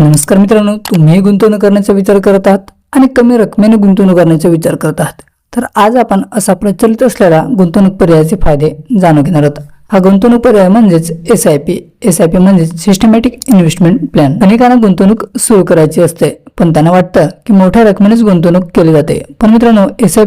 नमस्कार मित्रांनो तुम्ही गुंतवणूक करण्याचा विचार करत आहात आणि कमी रकमेने गुंतवणूक करण्याचा विचार करत आहात. तर आज आपण असा प्रचलित असलेला गुंतवणूक पर्यायाचे फायदे जाणून घेणार आहोत. हा गुंतवणूक पर्याय म्हणजेच S I P S I P म्हणजेच सिस्टमॅटिक इन्व्हेस्टमेंट प्लॅन अनेकांना गुंतवणूक सुरू करायची असते. पण त्यांना वाटतं की मोठ्या रकमेनेच गुंतवणूक केली जाते. पण मित्रांनो एस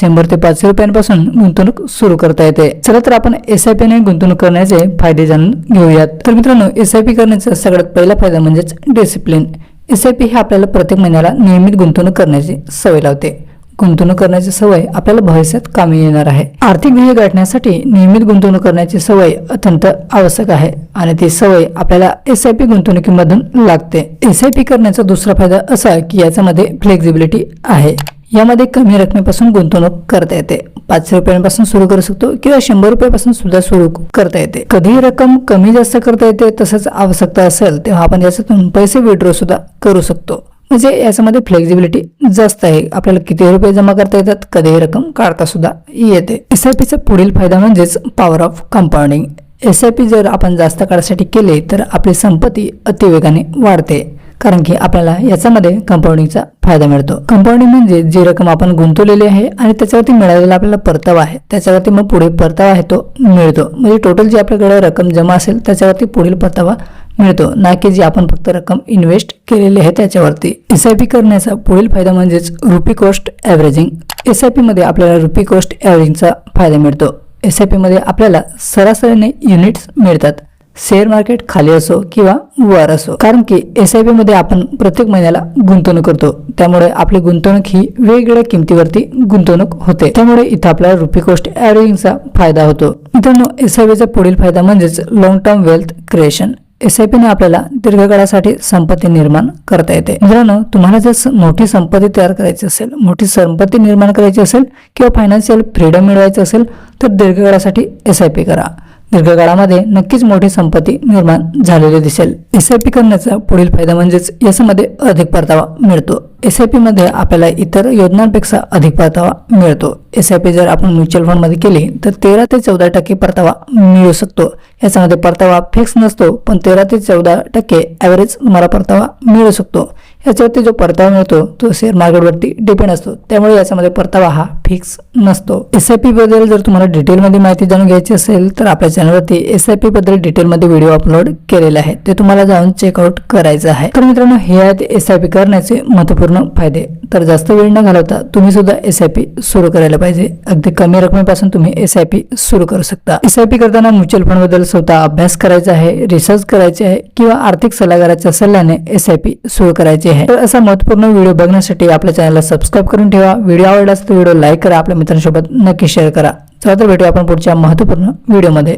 शंभर ते पाचशे रुपयांपासून गुंतवणूक सुरू करता येते. चला तर आपण एस गुंतवणूक करण्याचे फायदे जाणून घेऊयात. तर मित्रांनो एस आय पी करण्याचा सगळ्यात पहिला फायदा म्हणजेच डिसिप्लिन एस आय पी हे आपल्याला प्रत्येक महिन्याला नियमित गुंतवणूक करण्याची सवय लावते. गुंतवणूक करण्याची सवय आपल्याला भविष्यात कामी येणार आहे. आर्थिक ध्येय गाठण्यासाठी नियमित गुंतवणूक करण्याची सवय अत्यंत आवश्यक आहे आणि ती सवय आपल्याला एस आय पी गुंतवणुकीमधून लागते. एस आय पी करण्याचा दुसरा फायदा असा की याच्यामध्ये फ्लेक्झिबिलिटी आहे. यामध्ये कमी रकमेपासून गुंतवणूक करता येते. पाचशे रुपयांपासून सुरू करू शकतो किंवा शंभर रुपयापासून सुद्धा सुरू करता येते. कधीही रक्कम कमी जास्त करता येते तसंच आवश्यकता असेल तेव्हा आपण याच्यातून पैसे विड्रॉ सुद्धा करू शकतो. म्हणजे याच्यामध्ये फ्लेक्झिबिलिटी जास्त आहे. आपल्याला किती रुपये जमा करता येतात कधीही रक्कम काढता सुद्धा येते. एस आय पीचा पुढील फायदा म्हणजेच power of compounding S I P जर आपण जास्त काळासाठी केले तर आपली संपत्ती अतिवेगाने वाढते. कारण की आपल्याला याच्यामध्ये कंपाऊंडिंगचा फायदा मिळतो. कंपाऊंडिंग म्हणजे जी रक्कम आपण गुंतवलेली आहे आणि त्याच्यावरती मिळालेला आपल्याला परतावा आहे. त्याच्यावरती मग पुढे परतावा आहे तो मिळतो. म्हणजे टोटल जी आपल्याकडे रक्कम जमा असेल त्याच्यावरती पुढील परतावा मिळतो. ना की जी आपण फक्त रक्कम इन्व्हेस्ट केलेली आहे त्याच्यावरती. एस आय पी करण्याचा पुढील फायदा म्हणजेच rupee cost averaging S I पीमध्ये आपल्याला रुपी कॉस्ट ॲव्हरेजिंगचा फायदा मिळतो. एस आय पीमध्ये आपल्याला सरासरीने युनिट्स मिळतात. शेअर मार्केट खाली असो किंवा वर असो. कारण की एस आय पीमध्ये आपण प्रत्येक महिन्याला गुंतवणूक करतो. त्यामुळे आपली गुंतवणूक ही वेगवेगळ्या किमतीवरती गुंतवणूक होते. त्यामुळे इथं आपल्याला रुपी कॉस्ट ॲव्हरेजिंगचा फायदा होतो. मित्रांनो एस आय पीचा पुढील फायदा म्हणजेच long term wealth creation S I पीने आपल्याला दीर्घकाळासाठी संपत्ती निर्माण करता येते. मित्रांनो तुम्हाला जर मोठी संपत्ती तयार करायची असेल मोठी संपत्ती निर्माण करायची असेल किंवा फायनान्शियल फ्रीडम मिळवायचं असेल तर दीर्घकाळासाठी एस आय पी करा. दीर्घकाळामध्ये नक्कीच मोठी संपत्ती निर्माण झालेली दिसेल. एस आय पी करण्याचा पुढील फायदा म्हणजेच याच्यामध्ये अधिक परतावा मिळतो. एस आय पीमध्ये आपल्याला इतर योजनांपेक्षा अधिक परतावा मिळतो. एस आय पी जर आपण म्युच्युअल फंडमध्ये केली तर तेरा ते चौदा टक्के परतावा मिळू शकतो. याच्यामध्ये परतावा फिक्स नसतो पण तेरा ते चौदा टक्के ॲव्हरेज तुम्हाला परतावा मिळू शकतो. याच्यावरती जो परतावा मिळतो तो शेअर मार्केटवरती डिपेंड असतो. त्यामुळे याच्यामध्ये परतावा हा फिक्स नसतो. एस आय पी बद्दल जर तुम्हाला डिटेलमध्ये माहिती जाणून घ्यायची असेल तर आपल्या चॅनलवरती एस आय पी बद्दल डिटेलमध्ये व्हिडिओ अपलोड केलेले आहे ते तुम्हाला जाऊन चेकआउट करायचं आहे. तर मित्रांनो हे आहेत एस आय पी करण्याचे महत्त्वपूर्ण फायदे. तर जास्त वेळ न घालवता तुम्ही सुद्धा एस आय पी सुरू करायला पाहिजे. अगदी कमी रकमेपासून तुम्ही एस आय पी सुरू करू शकता. एस आय पी करताना म्युच्युअल फंडबद्दल स्वतः अभ्यास करायचा आहे रिसर्च करायचे आहे किंवा आर्थिक सल्लागाराच्या सल्ल्याने एस आय पी सुरू करायची आहे. तर असा महत्त्वपूर्ण व्हिडिओ बघण्यासाठी आपल्या चॅनलला सबस्क्राईब करून ठेवा. व्हिडिओ आवडला तर व्हिडिओ लाईक करा. आपल्या मित्रांसोबत नक्की शेअर करा. चला तर भेटूया आपण पुढच्या महत्त्वपूर्ण व्हिडिओमध्ये